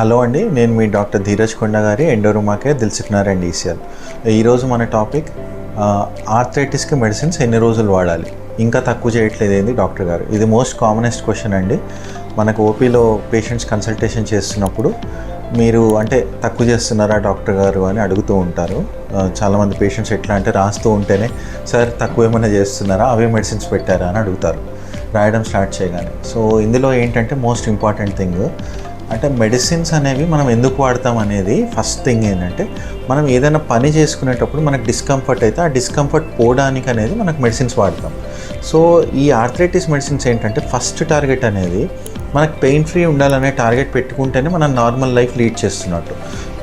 Hello అండి నేను మీ doctor Dheeraj కొండ గారి ఎండోరుమాకే దిల్సుకున్నార్ ఈసీఆర్ ఈరోజు మన టాపిక్ ఆర్థరైటిస్కి మెడిసిన్స్ ఎన్ని రోజులు వాడాలి? ఇంకా తక్కువ చేయట్లేదు ఏంది డాక్టర్ గారు? ఇది మోస్ట్ కామనెస్ట్ క్వశ్చన్ అండి. మనకు ఓపీలో పేషెంట్స్ కన్సల్టేషన్ చేస్తున్నప్పుడు మీరు అంటే తక్కువ చేస్తున్నారా డాక్టర్ గారు అని అడుగుతూ ఉంటారు. చాలామంది పేషెంట్స్ ఎట్లా అంటే రాస్తూ ఉంటేనే సార్ తక్కువ ఏమైనా చేస్తున్నారా? అవే మెడిసిన్స్ పెట్టారా? అని అడుగుతారు. రాయడం స్టార్ట్ చేయగానే. సో ఇందులో ఏంటంటే మోస్ట్ ఇంపార్టెంట్ థింగ్ అంటే మెడిసిన్స్ అనేవి మనం ఎందుకు వాడతాం అనేది ఫస్ట్ థింగ్ ఏంటంటే మనం ఏదైనా పని చేసుకునేటప్పుడు మనకు డిస్కంఫర్ట్ అయితే ఆ డిస్కంఫర్ట్ పోవడానికి అనేది మనకు మెడిసిన్స్ వాడతాం. సో ఈ ఆర్థరైటిస్ మెడిసిన్స్ ఏంటంటే ఫస్ట్ టార్గెట్ అనేది మనకు పెయిన్ ఫ్రీ ఉండాలనే టార్గెట్ పెట్టుకుంటేనే మనం నార్మల్ లైఫ్ లీడ్ చేస్తున్నట్టు.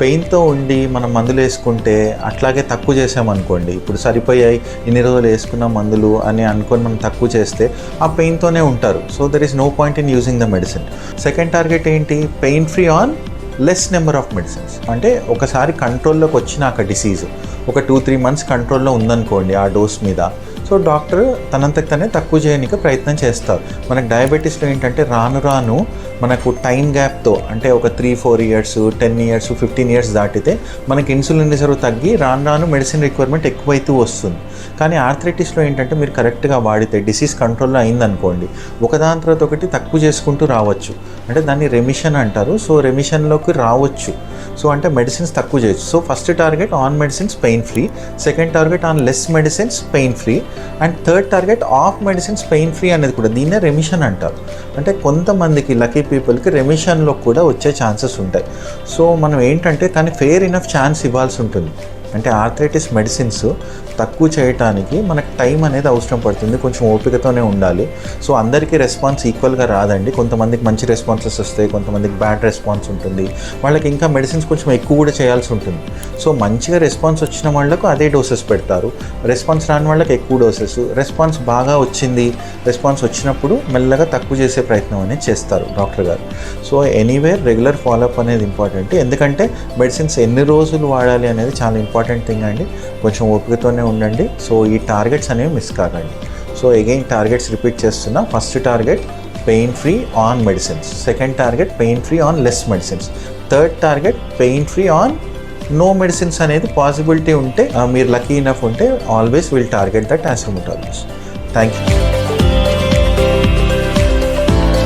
పెయిన్తో ఉండి మనం మందులు వేసుకుంటే అట్లాగే తక్కువ చేసామనుకోండి ఇప్పుడు సరిపోయాయి ఇన్ని రోజులు వేసుకున్న మందులు అని అనుకొని మనం తక్కువ చేస్తే ఆ పెయిన్తోనే ఉంటారు. So there is no point in using the medicine second target ఏంటి? Pain free on less number of medicines అంటే ఒకసారి కంట్రోల్లోకి వచ్చినాక డిసీజ్ ఒక టూ త్రీ మంత్స్ కంట్రోల్లో ఉందనుకోండి ఆ డోస్ మీద సో డాక్టర్ తనంతకు తనే తక్కువ చేయడానికి ప్రయత్నం చేస్తారు. మనకు డయాబెటీస్లో ఏంటంటే రాను రాను మనకు టైం గ్యాప్తో అంటే ఒక three four years ten years fifteen years దాటితే మనకి ఇన్సులిన్ రిజర్వ్ తగ్గి రాను రాను మెడిసిన్ రిక్వైర్మెంట్ ఎక్కువైతూ వస్తుంది. కానీ ఆర్థరైటిస్లో ఏంటంటే మీరు కరెక్ట్గా వాడితే డిసీజ్ కంట్రోల్లో అయిందనుకోండి ఒకదాని తర్వాత ఒకటి తక్కువ చేసుకుంటూ రావచ్చు. అంటే దాన్ని రెమిషన్ అంటారు. సో రెమిషన్లోకి రావచ్చు. సో అంటే మెడిసిన్స్ తక్కువ చేయొచ్చు. So first target on medicines pain free second target on less medicines pain free and third target of medicines pain free అనేది కూడా దీన్నే రెమిషన్ అంటారు. అంటే కొంతమందికి లక్కీ పీపుల్కి రెమిషన్లో కూడా వచ్చే ఛాన్సెస్ ఉంటాయి. సో మనం ఏంటంటే కానీ ఫెయిర్ ఇనఫ్ ఛాన్స్ ఇవ్వాల్సి ఉంటుంది. అంటే ఆర్థరైటిస్ మెడిసిన్స్ తక్కువ చేయటానికి మనకు టైం అనేది అవసరం పడుతుంది. కొంచెం ఓపికతోనే ఉండాలి. సో అందరికీ రెస్పాన్స్ ఈక్వల్గా రాదండి. కొంతమందికి మంచి రెస్పాన్సెస్ వస్తాయి కొంతమందికి బ్యాడ్ రెస్పాన్స్ ఉంటుంది. వాళ్ళకి ఇంకా మెడిసిన్స్ కొంచెం ఎక్కువ కూడా చేయాల్సి ఉంటుంది. సో మంచిగా రెస్పాన్స్ వచ్చిన వాళ్ళకు అదే డోసెస్ పెడతారు. రెస్పాన్స్ రాని వాళ్ళకి ఎక్కువ డోసెస్ రెస్పాన్స్ బాగా వచ్చింది. రెస్పాన్స్ వచ్చినప్పుడు మెల్లగా తక్కువ చేసే ప్రయత్నం అనేది చేస్తారు డాక్టర్ గారు. So anywhere regular follow up అనేది ఇంపార్టెంట్ ఎందుకంటే మెడిసిన్స్ ఎన్ని రోజులు వాడాలి అనేది చాలా ఇంపార్టెంట్ ఇంపార్టెంట్ థింగ్ అండి. కొంచెం ఓపికతోనే ఉండండి. సో ఈ టార్గెట్స్ అనేవి మిస్ కాకండి. సో అగైన్ టార్గెట్స్ రిపీట్ చేస్తున్నా. First target pain free on medicines. Second target pain free on less medicines. Third target pain free on no medicines అనేది పాసిబిలిటీ ఉంటే ఆ, మీరు లక్కీ ఇనఫ్ ఉంటే always will target that as thank you